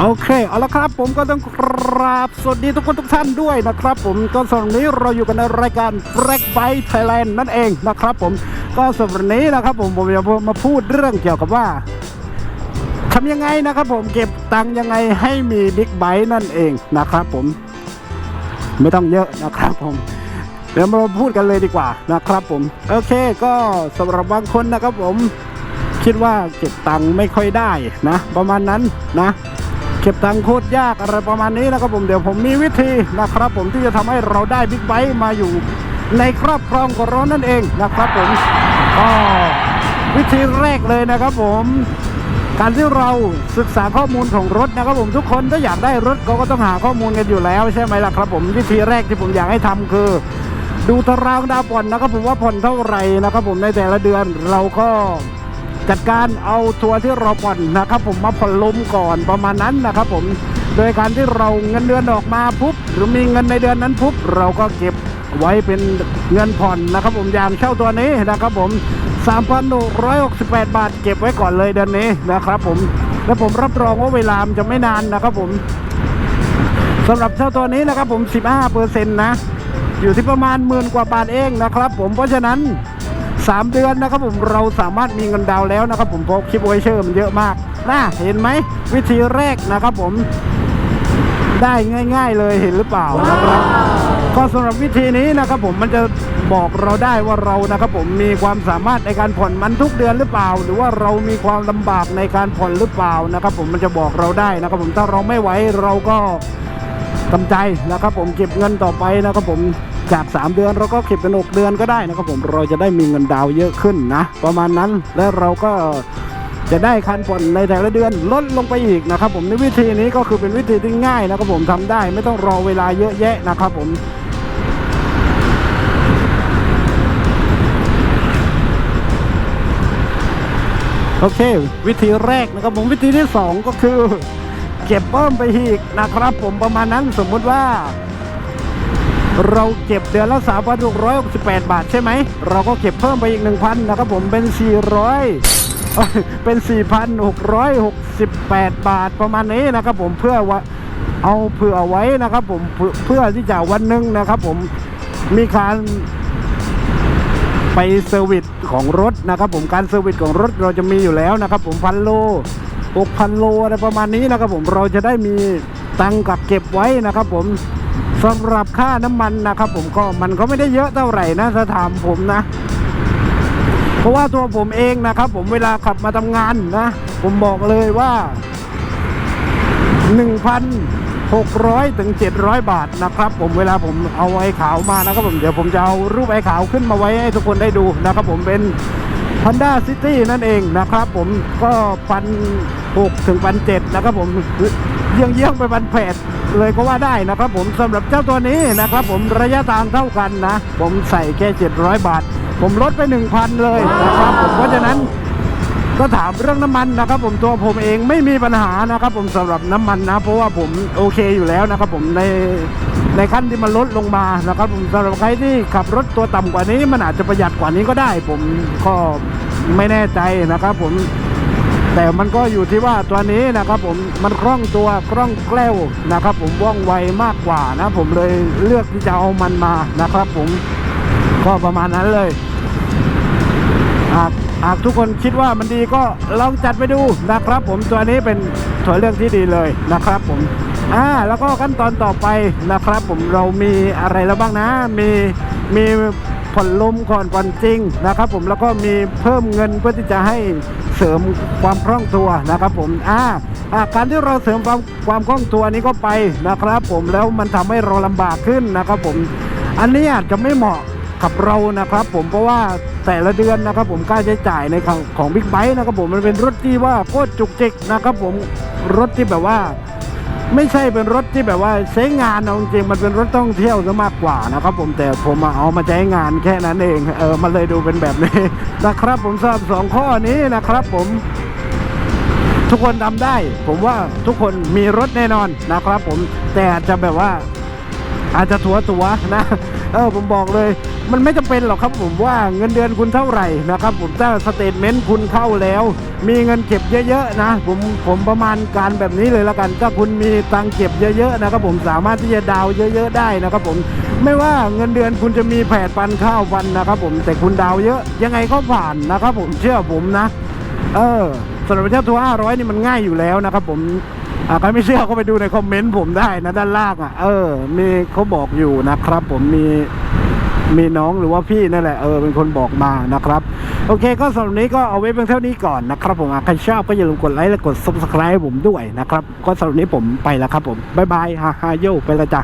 โอเคเอาละครับผมก็ต้องกราบสวัสดีทุกคนทุกท่านด้วยนะครับ ผมก็สำหรับนี้เราอยู่กันในรายการ Black Bike Thailand นั่นเองนะครับ ผมก็สำหรับนี้นะครับ ผมผมจะมาพูดเรื่องเกี่ยวกับว่าทำยังไงนะครับ ผมเก็บตังค์ยังไงให้มีบิ๊กไบค์นั่นเองนะครับ ผมไม่ต้องเยอะนะครับ ผมเดี๋ยวมาพูดกันเลยดีกว่านะครับ ผมโอเคก็สำหรับบางคนนะครับ ผมคิดว่าเก็บตังค์ไม่ค่อยได้นะ ประมาณนั้นนะ ก็บตังค์โคตรยากอะไรประมาณนี้นะครับผมเดี๋ยวผมมีวิธีนะครับ ผมที่จะทำให้เราได้บิ๊กไบค์มาอยู่ในครอบครองของเรานั่นเองนะครับผมก็วิธีแรกเลยนะครับผมการที่เราศึกษาข้อมูลของรถนะครับผมทุกคนถ้าอยากได้รถเขาก็ต้องหาข้อมูลกันอยู่แล้ว ใช่ไหมล่ะครับผมวิธีแรกที่ผมอยากให้ทำคือ ดูตารางดาวผ่อนนะครับผมว่าผ่อนเท่าไหร่นะครับผมในแต่ละเดือนเราก็ จัดการเอาทัวร์ที่เราผ่อนนะครับ ผมมาผ่อนลมก่อนประมาณนั้นนะครับผมโดยการที่เราเงินเดือนออกมาปุ๊บหรือมีเงินในเดือนนั้นปุ๊บเราก็เก็บไว้เป็นเงินผ่อนนะครับ ผมอย่างเช่าตัวนี้นะครับ ผม 3,668 บาท เก็บไว้ก่อนเลยเดือนนี้นะครับ ผมและผมรับรองว่าเวลามจะไม่นานนะครับ ผมสำหรับเช่าตัวนี้นะครับ ผม 15เปอร์เซ็นต์นะอยู่ที่ประมาณหมื่นกว่าบาทเองนะครับ ผมเพราะฉะนั้น 3 เดือนนะครับผมเราสามารถมีเงินดาวน์แล้วนะครับผมเพราะคลิปไวเชอร์มันเยอะมากนะเห็นไหมวิธีแรกนะครับผมได้ง่าย ๆ เลยเห็นหรือเปล่านะครับก็สำหรับวิธีนี้นะครับผมมันจะบอกเราได้ว่าเรานะครับผมมีความสามารถในการผ่อนมันทุกเดือนหรือเปล่า หรือว่าเรามีความลำบากในการผ่อนหรือเปล่านะครับผมมันจะบอกเราได้นะครับผมถ้าเราไม่ไหวเราก็กำใจนะครับผมเก็บเงินต่อไปนะครับผม จาก 3 เดือนเราก็เก็บเป็น 6 เดือนก็ได้นะครับผมเราจะได้มีเงินดาวเยอะขึ้นนะ ประมาณนั้นและเราก็จะได้คันผ่อนในแต่ละเดือนลดลงไปอีกนะครับผมในวิธีนี้ก็คือเป็นวิธีที่ง่ายนะครับผมทำได้ไม่ต้องรอเวลาเยอะแยะนะครับผมโอเค วิธีแรกนะครับผมวิธีที่สองก็คือ เก็บเพิ่มไปอีกนะครับผมประมาณนั้นสมมุติว่า เราเก็บเดือนละ3,668 บาทใช่ไหม เราก็เก็บเพิ่มไปอีก 1,000 นะครับผมเป็น 400เอ้ยเป็น 4,668 บาทประมาณนี้นะครับผมเพื่อว่าเอาเผื่อเอาไว้นะครับผมเพื่อเพื่อที่จะวันหนึ่งนะครับผมมีการไปเซอร์วิสของรถนะครับผมการเซอร์วิสของรถเราจะมีอยู่แล้วนะครับผมพันโลหกพันโลอะไรประมาณนี้นะครับผมเราจะได้มีตังค์กับเก็บไว้นะครับผม สำหรับค่าน้ำมันนะครับ ผมก็มันก็ไม่ได้เยอะเท่าไหร่นะถ้าถามผมนะ เพราะว่าตัวผมเองนะครับ ผมเวลาขับมาทำงานนะ ผมบอกเลยว่า 1,600ถึง700 บาทนะครับ ผมเวลาผมเอาไอ้ขาวมานะครับผมเดี๋ยวผมจะเอารูปไอ้ขาวขึ้นมาไว้ให้ทุกคนได้ดูนะครับ ผมเป็น Honda City นั่นเองนะครับ ผมก็พันหกถึงพันเจ็ดนะครับผมเยี่ยงเยี่ยงไปพันแปด เลยก็ว่าได้นะครับผมสำหรับเจ้าตัวนี้นะครับผมระยะทางเท่ากันนะ ผมใส่แค่ 700 บาท ผมลดไป 1,000 เลยนะครับผมเพราะฉะนั้นก็ถามเรื่องน้ำมันนะครับ ผมตัวผมเองไม่มีปัญหานะครับ ผมสำหรับน้ำมันนะ เพราะว่าผมโอเคอยู่แล้วนะครับ ผมในในขั้นที่มันลดลงมานะครับผมสำหรับใครที่ขับรถตัวต่ำกว่านี้มันอาจจะประหยัดกว่านี้ก็ได้ ผมก็ไม่แน่ใจนะครับ ผม แต่มันก็อยู่ที่ว่าตัวนี้นะครับผมมันคล่องตัวคล่องแคล่วนะครับ ผมว่องไวมากกว่านะผมเลยเลือกที่จะเอามันมานะครับ ผมก็ประมาณนั้นเลยหากหากทุกคนคิดว่ามันดีก็ลองจัดไปดูนะครับ ผมตัวนี้เป็นตัวเลือกที่ดีเลยนะครับ ผมอ่าแล้วก็ขั้นตอนต่อไปนะครับ ผมเรามีอะไรแล้วบ้างนะ มีมีผ่อนลมก่อนผ่อนจริงนะครับ ผมแล้วก็มีเพิ่มเงินเพื่อที่จะให้ เสริมความคล่องตัวนะครับผมอ่าการที่เราเสริมความความคล่องตัวนี้ก็ไปนะครับ ผมแล้วมันทำให้เราลำบากขึ้นนะครับ ผมอันนี้อาจจะไม่เหมาะกับเรานะครับ ผมเพราะว่าแต่ละเดือนนะครับ ผมค่าใช้จ่ายในของของบิ๊กไบค์นะครับ ผมมันเป็นรถที่ว่าโคตรจุกจิกนะครับ ผมรถที่แบบว่า ไม่ใช่เป็นรถที่แบบว่าใช้งานเอาจริงๆมันเป็นรถท่องเที่ยวซะมากกว่านะครับผมแต่ผมเอามาใช้งานแค่นั้นเองเออมันเลยดูเป็นแบบนี้นะครับผมสำหรับสองข้อนี้นะครับ ผมทุกคนทำได้ ผมว่าทุกคนมีรถแน่นอนนะครับ ผมแต่อาจจะแบบว่าอาจจะถัวตัวๆนะ เออผมบอกเลย มันไม่จำเป็นหรอกครับผมว่าเงินเดือนคุณเท่าไหร่นะครับ ผมถ้าสเตทเมนต์คุณเข้าแล้ว มีเงินเก็บเยอะๆนะ ผมผมประมาณการแบบนี้เลยละกัน ถ้าคุณมีตังเก็บเยอะๆนะครับ ผมสามารถที่จะดาวเยอะๆได้นะครับ ผมไม่ว่าเงินเดือนคุณจะมีแผดปันข้าววันนะครับ ผมแต่คุณดาวเยอะยังไงก็ผ่านนะครับ ผมเชื่อผมนะ เออสำหรับเจ้าตัว500นี่มันง่ายอยู่แล้วนะครับ ผมอ่าใครไม่เชื่อก็ไปดูในคอมเมนต์ผมได้นะด้านล่างอะเออมีเขาบอกอยู่นะครับ ผมมี มีน้องหรือว่าพี่นั่นแหละเออเป็นคนบอกมานะครับ โอเคก็สำหรับนี้ก็เอาไว้เพียงเท่านี้ก่อนนะครับผมใครชอบก็อย่าลืมกดไลค์และกด subscribe ผมด้วยนะครับ ก็สำหรับนี้ผมไปแล้วครับผมบ๊ายบายฮ่าฮ่าโยไปและจ้ะ